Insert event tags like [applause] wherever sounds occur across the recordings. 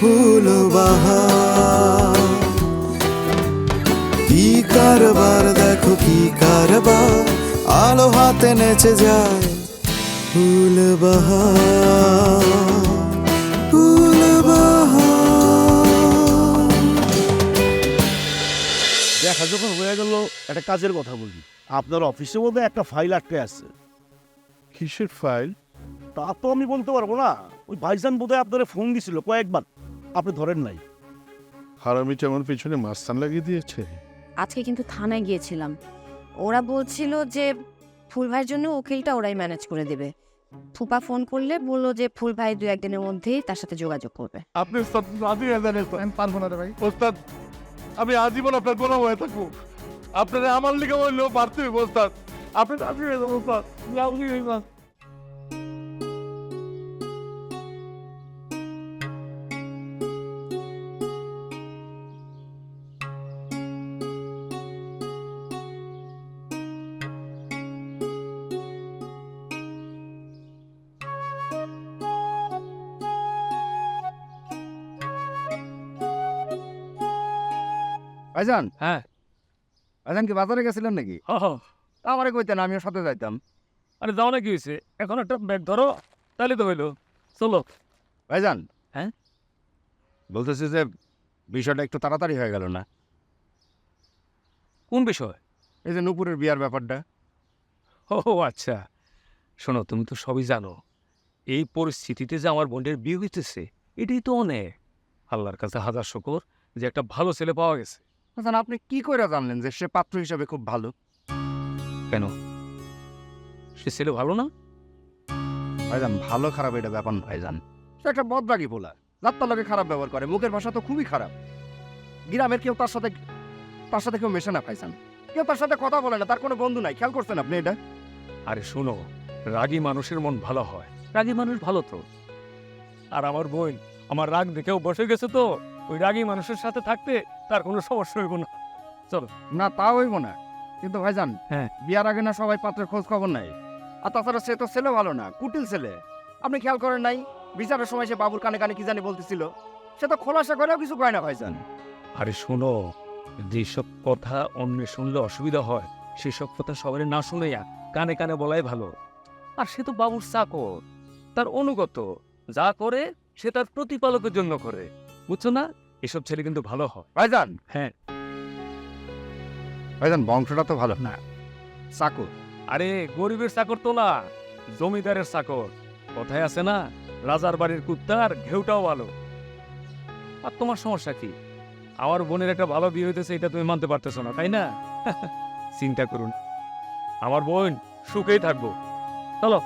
ফুল বাহার কি কারবার দেখো কি কারবার। আলো হাতে নেচে যায় ফুল বাহার ফুল বাহার দেখা যখন হয়ে গেল একটা কাজের কথা বলি। আপনার অফিসে মধ্যে একটা ফাইল আটকে আছে। কিসের ফাইল? তা তো আমি বলতে পারব না। ওই ভাইজান বোধহয় আপনারা ফোন দিছিল কয়েকবার। আপনি ধরেন নাই। হারামিটা আমার পিছনে মাস্তান লাগিয়ে দিয়েছে। আজকে কিন্তু থানায় গিয়েছিলাম। ওরা বলছিল যে ফুল ভাইয়ের জন্য উকিলটা ওরাই ম্যানেজ করে দেবে। ফুপা ফোন করলে বলল যে ফুল ভাই দু একদিনের মধ্যেই তার সাথে যোগাযোগ করবে। আপনি ওস্তাদ রাজি হয়ে যান। আমি পারব না রে ভাই। ওস্তাদ আমি আজীবন আপনার গোলাম হয়ে থাকব। আপনারা আমার লিগে বললেও পারতে ওস্তাদ আপনি রাজি হয়ে ওস্তাদ রাজি হয়ে যান ভাইজান? হ্যাঁ। ভাইজান কি বাজারে গেছিলেন নাকি? হ হ। আমারে কইতেন আমিও সাথে যাইতাম। আরে যাও না কি হয়েছে এখন একটা ব্যাগ ধরো তাহলে তো হইল। চলো। ভাইজান? হ্যাঁ? বলতেছি যে বিষয়টা একটু তাড়াতাড়ি হয়ে গেল না। কোন বিষয়? এই যে নুপুরের বিয়ার ব্যাপারটা। ও আচ্ছা। শোনো তুমি তো সবই জানো। এই পরিস্থিতিতে যে আমার বোনের বিয়ে হইতেছে এটাই তো অনেক। আল্লাহর কাছে হাজার শকর যে একটা ভালো ছেলে পাওয়া গেছে। ভাইজান আপনি কি করে জানলেন যে সে পাত্র হিসাবে খুব ভালো? কেন? সে ছেলে ভালো না? ভাইজান ভালো খারাপ এটা ব্যাপার না ভাইজান। সে একটা বদরাগি পোলা। যাত্রার লোকে খারাপ ব্যবহার করে। মুখের ভাষা তো খুবই খারাপ। গ্রামের কেউ তার সাথে তার সাথে কেউ মেশে না ভাইজান। কেউ তার সাথে কথা বলে না তার কোনো বন্ধু নাই। খেয়াল করছেন আপনি এটা? আরে শোনো রাগী মানুষের মন ভালো হয়। রাগী মানুষ ভালো তো। আর আমার বোন আমার রাগ দেখেও বসে গেছে তো। ওই রাগী মানুষের সাথে থাকতে তার কোনো সমস্যা হইব না। চলো। না তা হইব না। কিন্তু ভাইজান হ্যাঁ। বিয়ার আগে না সবাই পাত্রের খোঁজ খবর নাই আর তাছাড়া সে তো ছেলে ভালো না কুটিল ছেলে। আপনি খেয়াল করেন নাই? বিচারের সময় সে বাবুর কানে কানে কি জানি বলতেছিল। সে তো খোলাসা করেও কিছু কয় না ভাইজান। আরে শোনো যেসব কথা অন্য শুনলে অসুবিধা হয় সেসব কথা সবাই না শুনেয়া কানে কানে বলাই ভালো। আর সে তো বাবুর চাকর তার অনুগত। যা করে সে তার প্রতিপালকের জন্য করে। বুঝছ না? এসব ছেলে কিন্তু ভালো হয়। ভাইজান! হ্যাঁ। ভাইজান বংশটা তো ভালো। না। চাকর। আরে গরিবের চাকর তো না জমিদারের চাকর। কথায় আছে না রাজার বাড়ির কুত্তার ঘেউটাও ভালো। আর তোমার সমস্যা কি? আমার বোনের একটা ভালো বিয়ে হইতেছে এটা তুমি মানতে পারতেছো না তাই না? [laughs] চিন্তা করুন। আমার বোন সুখেই থাকব। চলো।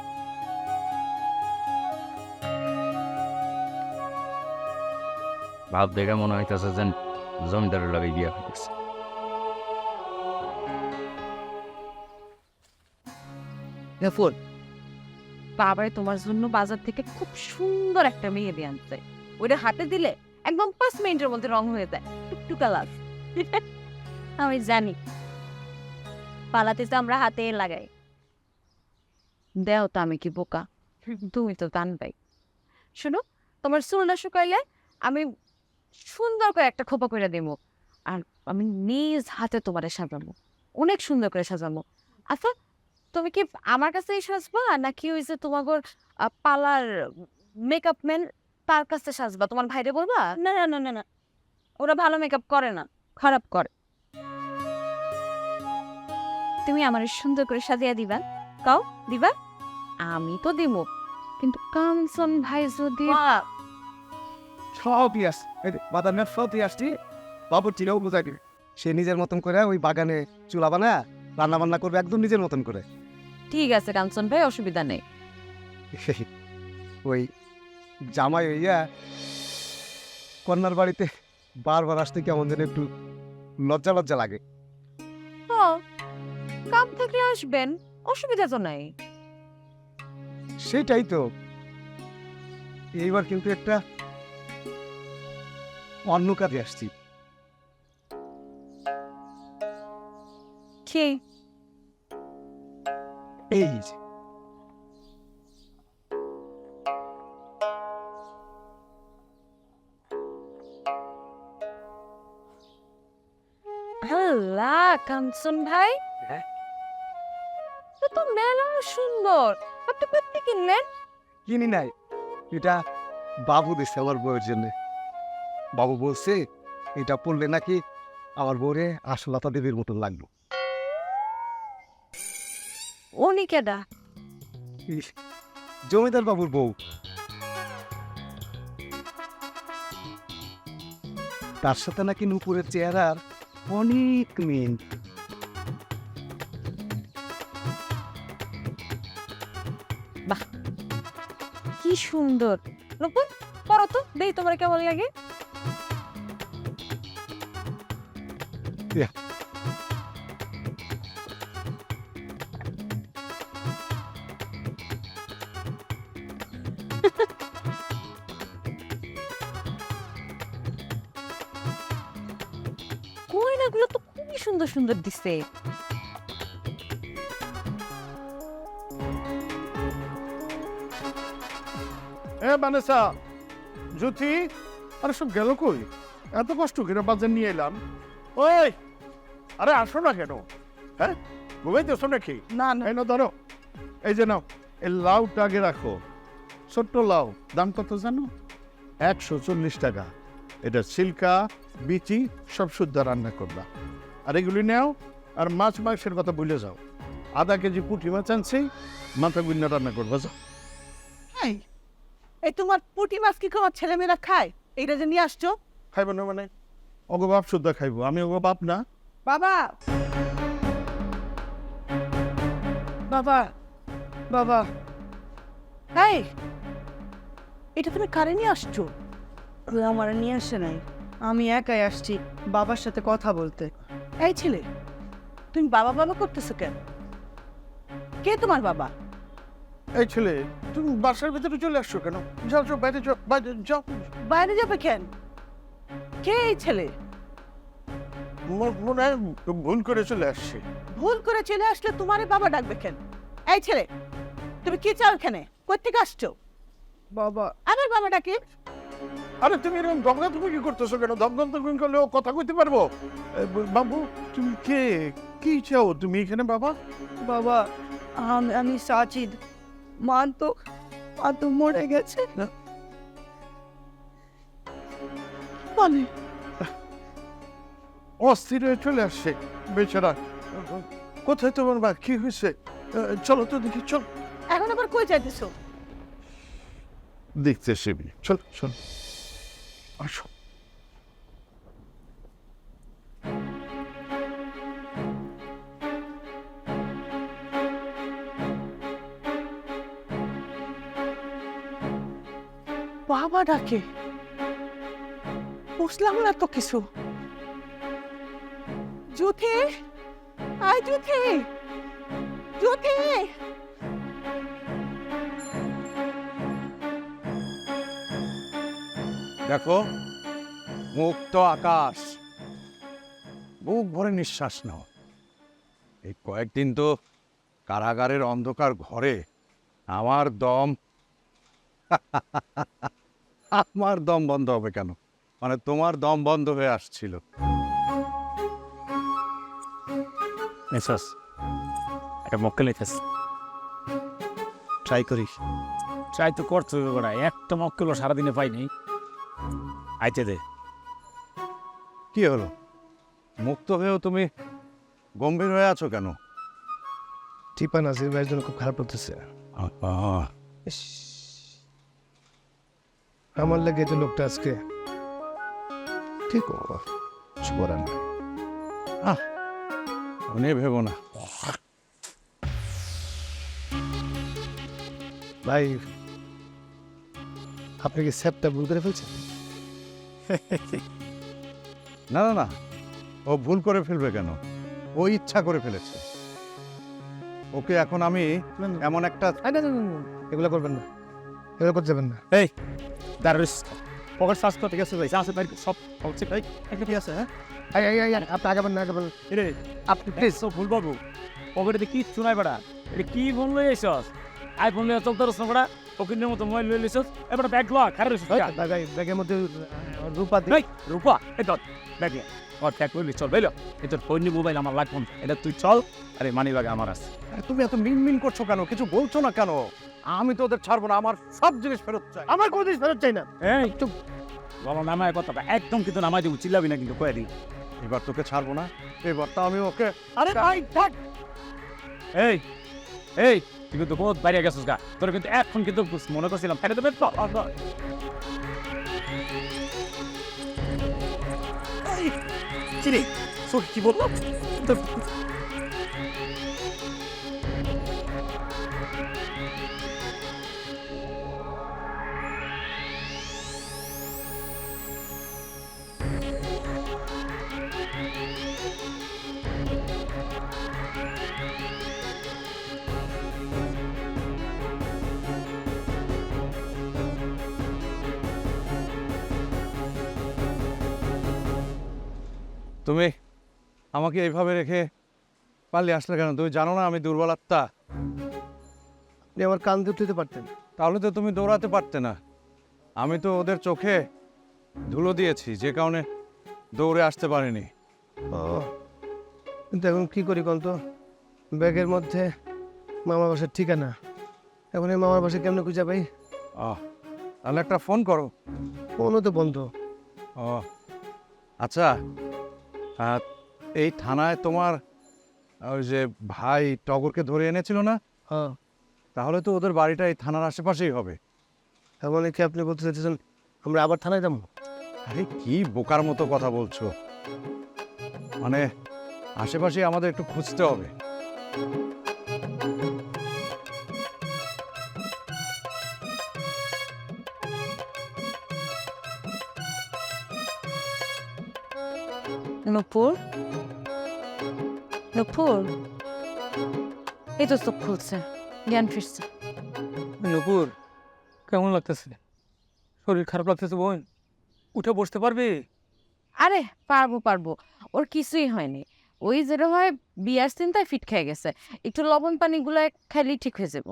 ভাব দেখে মনে হইতেছে যেন জমিদারের লাগে বিয়া বাবাই তোমার জন্য বাজার থেকে খুব সুন্দর একটা মেয়ে দিয়ে আনছে। ওইটা হাতে দিলে একদম পাঁচ মিনিটের মধ্যে রং হয়ে যায়। টুকটুকা লাল [laughs] আমি জানি। পালাতে তো আমরা হাতে লাগাই। দেও তো আমি কি বোকা। তুমি তো দান পাই শুনো তোমার চুলটা শুকাইলে আমি সুন্দর করে একটা খোপা করে দেবো। আর আমি নিজ হাতে তোমারে সাজাবো। অনেক সুন্দর করে সাজাবো। আচ্ছা তুমি কি আমার কাছেই সাজবা? নাকি ওই যে তোমাগর আহ, পার্লার মেকআপ ম্যান তার কাছে সাজবা? তোমার ভাইরে বলবা? না না না না না। ওরা ভালো মেকআপ করে না খারাপ করে। তুমি আমার সুন্দর করে সাজিয়ে দিবা। কাও দিবা? আমি তো দিব কিন্তু কাঞ্চন ভাই যদি সব ইয়াস বাদামের সব ইয়াসটি বাবুর চিনেও বোঝাই দিবে। সে নিজের মতন করে ওই বাগানে চুলা বানায় রান্না বান্না করবে একদম নিজের মতন করে। ঠিক আছে কাঞ্চন ভাই অসুবিধা নেই। ওই জামাই হইয়া কন্যার বাড়িতে বারবার আসতে কেমন যেন একটু লজ্জা লজ্জা লাগে। কাম থাকলে আসবেন অসুবিধা তো নাই। সেটাই তো। এইবার কিন্তু একটা অন্য কাজে আসছি। কি? এই যে। আল্লাহ কাঞ্চন ভাই। হ্যাঁ? তো মেলা সুন্দর। আপনি কোথা কিনলেন কিনি নাই। এটা বাবু দিছে আমার বউয়ের জন্য। বাবু বলছে এটা পড়লে নাকি আমার বউরে আশলতা দেবীর মতন লাগল। উনি কেডা? জমিদার বাবুর বউ। তার সাথে নাকি নুপুরের চেহারার অনেক মিল। কি সুন্দর। নপুর পড়ো তো দেই তোমার কেমন লাগে। সুন্দর দিছে। এ বানেসা জ্যোতি আরে সব গেল কই? এত কষ্ট করে বাজার নিয়ে এলাম। ওই আরে আসো না কেন? হ্যাঁ? ঘুমাইতেছো নাকি? না এই না ধরো। এই যে নাও এই লাউটা আগে রাখো। ছোট্ট লাউ দাম কত জানো? একশো চল্লিশ টাকা। এটা সিল্কা বিচি সব শুদ্ধ রান্না করবা। আর এগুলি নেও আর মাছ মাংসের কথা ভুলে যাও। আধা কেজি পুঁটি মাছ আনছি মাথা গুন্না রান্না করবা যাও। এই এই তোমার পুঁটি মাছ কি তোমার ছেলেমেয়েরা খায়? এইটা যে নিয়ে আসছো? খাইব না মানে? অগো বাপ শুদ্ধ খাইবো আমি অগো বাপ না। বাবা! বাবা! বাবা! এই এটা তুমি কারে নিয়ে আসছো? আমার নিয়ে আসে নাই। আমি একাই আসছি বাবার সাথে কথা বলতে। এই ছেলে তুমি বাবা বাবা করতেছো কেন? কে তোমার বাবা? এই ছেলে তুমি বাসার ভিতরে চলে আসছো কেন? যাও যাও বাইরে যাও বাইরে যাও। বাইরে যাবে কেন? কে এই ছেলে? মনে হয় ভুল করে চলে আসছে। ভুল করে চলে আসলে তোমারে বাবা ডাকবে কেন? এই ছেলে তুমি কি চাও এখানে? কোথেকে আসছো? বাবা। আমার বাবা ডাকে আরে তুমি এরকম দমগা তুমি কি করতেছো কেন? দমগম তুমি করলে ও কথা কইতে পারব? বাবু তুমি কে? কি চাও তুমি এখানে বাবা? বাবা আমি আমি সাজিদ। মা তো মা তো মরে গেছে। বলে অস্থির হয়ে চলে আসছে বেচারা। কোথায় তোমার মা? কি হয়েছে? চলো তো দেখি চল। এখন আবার কই যাইতেছো? দেখতে সেবি চল চল। আসো। বাবা ডাকে। বুঝলাম না তো কিছু। জ্যোতি আয় জ্যোতি। জ্যোতি! দেখো মুক্ত আকাশ। বুক ভরে নিঃশ্বাস নাও। এই কয়েকদিন তো কারাগারের অন্ধকার ঘরে আমার দম [laughs] আমার দম বন্ধ হবে কেন? মানে তোমার দম বন্ধ হয়ে আসছিল। একটা মক্কেল নিতেস ট্রাই করি ট্রাই তো করতে হবে একটা মক্কেলও সারাদিনে পাইনি। আইতে দে। কি হলো? মুক্ত হয়েও তুমি গম্ভীর হয়ে আছো কেন? টিপা নাজির ভাইয়ের জন্য খুব খারাপ আহ, ইস, আমার লাগে যে লোকটা আজকে ঠিক ও কিছু করার নাই। ও নিয়ে ভেবো না। ভাই আপনি কি স্যাপটা ভুল করে ফেলছেন? না না না। ও ভুল করে ফেলবে কেন? ও ইচ্ছা করে ফেলেছে। ওকে এখন আমি এমন একটা আই, এগুলো করবেন না। এগুলো করতে যাবেন না। এই দারুস পকেট সার্চ করতে গেছে ভাই আছে বাইরে সব হচ্ছে ভাই একটা কি আছে হ্যাঁ? আই, আই, আই, আই, আপনি আগাবেন না আগাবেন রে আপনি প্লিজ তো ভুল পাবো পকেটে কি নাই বেড়া? এটা কি ফোন লই আইসস আইফোন লইয়া চলতে রস না পকেটের মতো মোবাইল লই লইছস এবার ব্যাগ লওয়া খারাপ রইছস ব্যাগের মধ্যে রূপা দি। এই রূপা এই ধর ব্যাগ নিয়ে ওর ট্যাগ করলি চল বেলো এই তোর ফোন মোবাইল আমার লাগবে না। এটা তুই চল আরে মানি ব্যাগ আমার আছে। আরে তুমি এত মিনমিন করছ কেন? কিছু বলছো না কেন? আমি তো ওদের ছাড়বো না আমার সব জিনিস ফেরত চাই। আমার কোনো জিনিস ফেরত চাই না। এই চুপ। বাবা নামায় কথা একদম কিন্তু নামাই দেবো চিল্লাবি না কিন্তু কয়ে দিই এবার তোকে ছাড়বো না এবার তো আমি ওকে আরে ভাই থাক। এই এই তুই কিন্তু বহুত বাইরে গেছিস গা। তোর কিন্তু এখন কিন্তু মনে করছিলাম, তাহলে তুমি কি বলল? আমাকে এইভাবে রেখে পারলে আসলে কেন? তুমি জানো না আমি দুর্বল আত্মা। আপনি আমার কান দিয়ে উঠতে পারতেন। তাহলে তো তুমি দৌড়াতে পারতে না। আমি তো ওদের চোখে ধুলো দিয়েছি যে কারণে দৌড়ে আসতে পারিনি। কিন্তু এখন কি করি কোন তো ব্যাগের মধ্যে মামার বাসার ঠিকানা। এখন এই মামার বাসা কেমনে খুঁজে পাই? আহ তাহলে একটা ফোন করো। ফোনও তো বন্ধ। ও আচ্ছা। এই থানায় তোমার ওই যে ভাই টগরকে ধরে এনেছিল না? হ্যাঁ। তাহলে তো ওদের বাড়িটা এই থানার আশেপাশেই হবে। তার মানে কি আপনি বলতে চাইছেন আমরা আবার থানায় যাব? আরে কি বোকার মতো কথা বলছো। মানে আশেপাশে আমাদের একটু খুঁজতে হবে। নূপুর? নূপুর? এই তো চোখ খুলছে জ্ঞান ফিরছে। নুপুর কেমন লাগতেছে? শরীর খারাপ লাগতেছে বোন উঠে বসতে পারবি? আরে পারব পারব ওর কিছুই হয়নি। ওই যেটা হয় বিয়ার চিন্তায় ফিট খেয়ে গেছে। একটু লবণ পানি পানিগুলো খাইলেই ঠিক হয়ে যাব।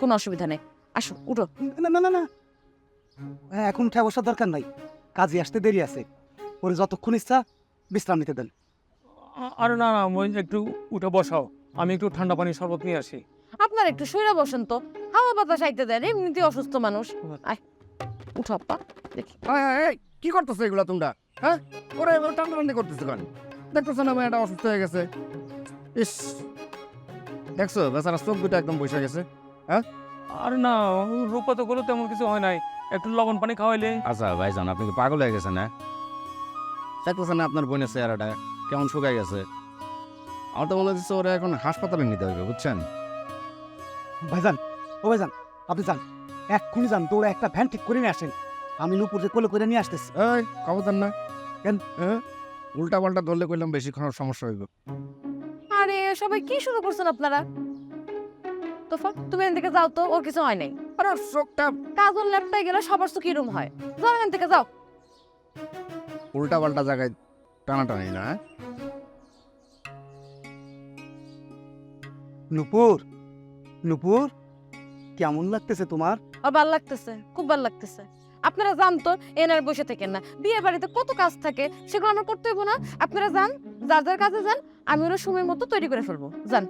কোনো অসুবিধা নেই। আসো উঠো। না না না না। এখন উঠে বসার দরকার নাই। কাজে আসতে দেরি আছে। ওরে যতক্ষণ ইচ্ছা বিশ্রাম নিতে দেন। আরে না না মই একটু উঠে বসাও। আমি একটু ঠান্ডা পানি শরবত নিয়ে আসি। আপনার একটু শুয়ে বসেন তো। হাওয়া বাতাস আইতে দেন এমনিতে অসুস্থ মানুষ। আয় উঠো আপা দেখি। কি করতেছো এগুলা তোমরা? হ্যাঁ? ওরা এবার টান্ডা টান্ডি করতেছো কেন? দেখতেছো না মেয়েটা অসুস্থ হয়ে গেছে। ইস দেখছ? বেচারা চোখ দুটো একদম বসে গেছে। আরে না রূপা তো কোনো তেমন কিছু হয় নাই। একটু লবণ পানি খাওয়াইলে। আচ্ছা ভাইজান আপনি কি পাগল হয়ে গেছেন হ্যাঁ? দেখতেছেন না আপনার বোনের চেহারাটা কেমন শুকাই গেছে। আমার তো মনে হচ্ছে ওরা এখন হাসপাতালে নিতে হবে বুঝছেন? ভাইজান ও ভাইজান আপনি যান। এক্ষুনি যান তো ওরা একটা ভ্যান ঠিক করে নিয়ে আসেন। আমি নুপুরকে কোলে করে নিয়ে আসতেছি। এই খবরদার না। কেন? উল্টা পাল্টা ধরলে কইলাম বেশি খাওয়ার সমস্যা হইব। আরে সবাই কি শুরু করছেন আপনারা? তোফা তুমি এখান থেকে যাও তো ওর কিছু হয় নাই। আরে ওর চোখটা কাজল ল্যাপটাই গেলে সবার তো কিরম হয়। যাও এখান থেকে যাও। উল্টা পাল্টা জায়গায় টানাটানি না হ্যাঁ? নুপুর নুপুর কেমন লাগতেছে তোমার? আর ভালো লাগতেছে খুব ভালো লাগতেছে। আপনারা যান তো এনার বসে থাকেন না। বিয়ে বাড়িতে কত কাজ থাকে সেগুলো আমার করতে হইব না। আপনারা যান যার যার কাজে যান আমি ওরা সময় মতো তৈরি করে ফেলব। যান।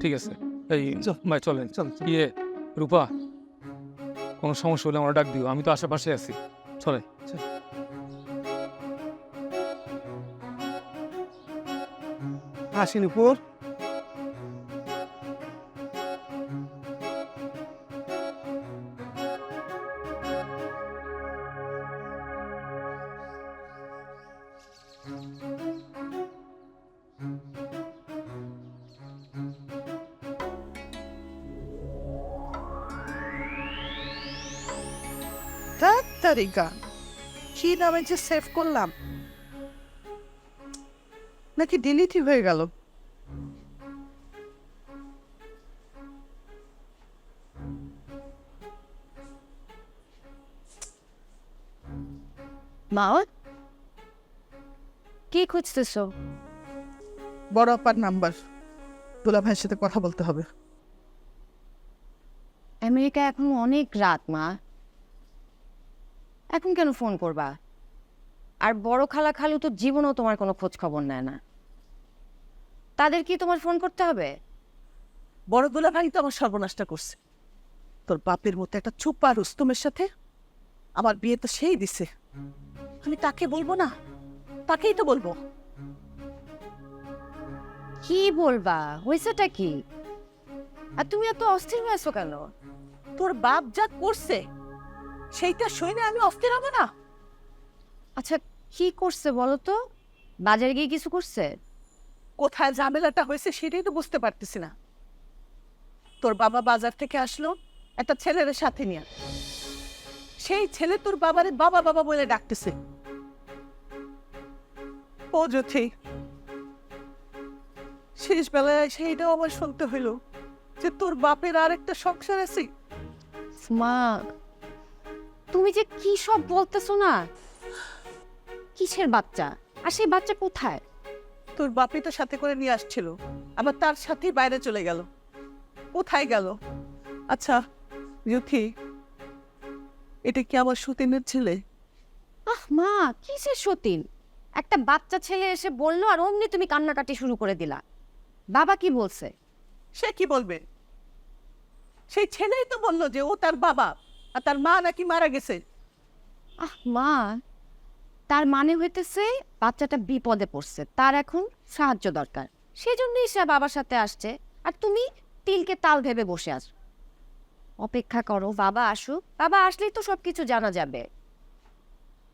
ঠিক আছে। এই চল। ভাই চলেন। চল ইয়ে রূপা কোনো সমস্যা হলে আমরা ডাক দিও আমি তো আশেপাশে আছি। চলে। হাসি নুপুর তারিকা কি নামে যে সেভ করলাম? নাকি ডিলিটই হয়ে গেল? মা কি খুঁজতেছো? বড় আপার নাম্বার। দুলা ভাইয়ের সাথে কথা বলতে হবে। আমেরিকা এখন অনেক রাত মা। এখন কেন ফোন করবা? আর বড় খালা খালু তো জীবনেও তোমার কোনো খোঁজ খবর নেয় না। তাদের কি তোমার ফোন করতে হবে? বড় দুলা ভাই তো আমার সর্বনাশটা করছে। তোর বাপের মতো একটা চুপা রুস্তমের সাথে আমার বিয়ে তো সেই দিছে। আমি তাকে বলব না? তাকেই তো বলব। কি বলবা? হয়েছেটা কি? আর তুমি এত অস্থির হয়ে আছো কেন? তোর বাপ যা করছে সেইটা শুনে আমি অস্থির হব না। আচ্ছা কি করছে বলো তো? বাজারে গিয়ে কিছু করছে? কোথায় ঝামেলাটা হয়েছে সেটাই তো বুঝতে পারতেছি না। তোর বাবা বাজার থেকে আসলো, একটা ছেলের সাথে নিয়ে। সেই ছেলে তোর বাবারে বাবা বাবা বলে ডাকতেছে। ও শেষ বেলায় সেইটাও আমার শুনতে হইল যে তোর বাপের আর একটা সংসার আছে। মা তুমি যে কি সব বলতেছো না? কিসের বাচ্চা? আর সেই বাচ্চা কোথায়? তোর বাপি তো সাথে করে নিয়ে আসছিল। আবার তার সাথেই বাইরে চলে গেল। কোথায় গেল? আচ্ছা যুথি এটা কি আমার সতীনের ছেলে? আহ মা কিসের সতীন? একটা বাচ্চা ছেলে এসে বলল আর অমনি তুমি কান্নাকাটি শুরু করে দিলা। বাবা কি বলছে? সে কি বলবে? সেই ছেলেই তো বলল যে ও তার বাবা আর তার মা নাকি মারা গেছে। আহ মা তার মানে হইতেছে বাচ্চাটা বিপদে পড়ছে, তার এখন সাহায্য দরকার। সেই জন্যই সে বাবার সাথে আসছে। আর তুমি তিলকে তাল ভেবে বসে আস অপেক্ষা করো, বাবা আসুক। বাবা আসলেই তো সবকিছু জানা যাবে।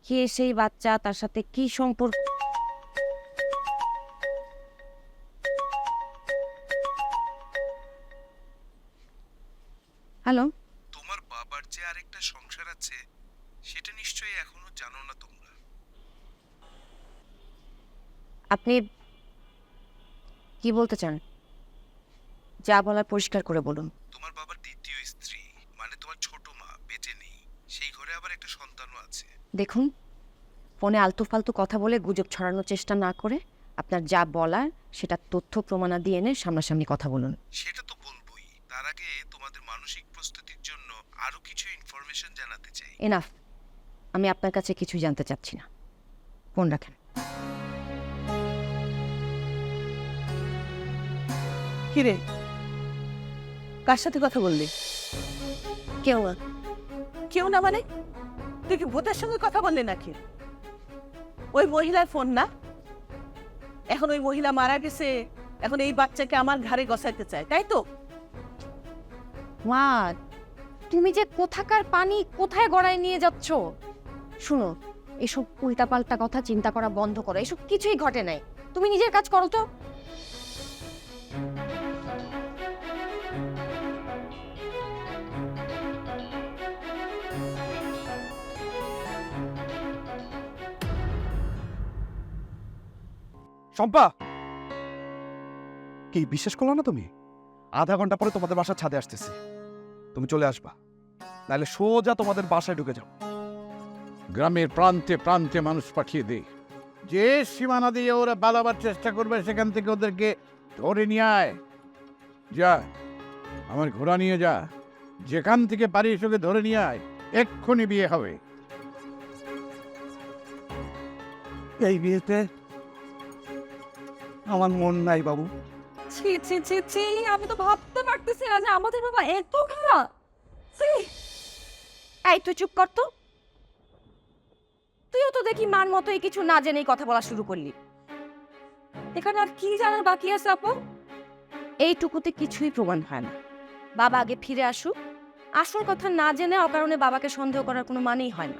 কে সেই বাচ্চা, তার সাথে কি সম্পর্ক? হ্যালো? তোমার বাবার যে আরেকটা সংসার আছে, সেটা নিশ্চয়ই এখনও জানো না তোমরা। আপনি কি বলতে চান? যা বলার পরিষ্কার করে বলুন। তোমার বাবার দ্বিতীয় স্ত্রী মানে তোমার ছোট মা বেঁচে নেই। সেই ঘরে আবার একটা সন্তানও আছে। দেখুন ফোনে আলতু ফালতু কথা বলে গুজব ছড়ানোর চেষ্টা না করে আপনার যা বলার সেটা তথ্য প্রমাণা দিয়ে এনে সামনাসামনি কথা বলুন। সেটা তো বলবোই। তার আগে তোমাদের মানসিক প্রস্তুতির জন্য আরও কিছু ইনফরমেশন জানাতে চাই। এনাফ আমি আপনার কাছে কিছুই জানতে চাচ্ছি না। ফোন রাখেন। কিরে? কার সাথে কথা বললি? কেউ না। কেউ না মানে? তুই কি ভূতের সঙ্গে কথা বললি নাকি? ওই মহিলার ফোন না? এখন ওই মহিলা মারা গেছে এখন এই বাচ্চাকে আমার ঘাড়ে গসাইতে চায় তাই তো? মা তুমি যে কোথাকার পানি কোথায় গড়ায় নিয়ে যাচ্ছ? শুনো এসব উল্টাপাল্টা কথা চিন্তা করা বন্ধ করো এসব কিছুই ঘটে নাই। তুমি নিজের কাজ করো তো। শম্পা কি বিশ্বাস করল না তুমি? আধা ঘণ্টা পরে তোমাদের বাসার ছাদে আসতেছি। তুমি চলে আসবা। নাহলে সোজা তোমাদের বাসায় ঢুকে যাও। গ্রামের প্রান্তে প্রান্তে মানুষ পাঠিয়ে দে। যে সীমানা দিয়ে ওরা পালাবার চেষ্টা করবে সেখান থেকে ওদেরকে ধরে নিয়ে আয়। যা আমার ঘোড়া নিয়ে যা। যেখান থেকে পারিস ওকে ধরে নিয়ে আয়। এক্ষুনি বিয়ে হবে। এই বিয়েতে আমার মন নাই বাবু। ছি ছি ছি ছি, আমি তো ভাবতে পারতেছি না যে আমাদের বাবা এত খারাপ। ছি। এই, তুই চুপ কর তো। তুইও তো দেখি মান মতোই কিছু না জেনেই কথা বলা শুরু করলি। এখানে আর কি জানার বাকি আছে আপু? এইটুকুতে কিছুই প্রমাণ হয় না। বাবা আগে ফিরে আসুক। আসল কথা না জেনে অকারণে বাবাকে সন্দেহ করার কোনো মানেই হয় না।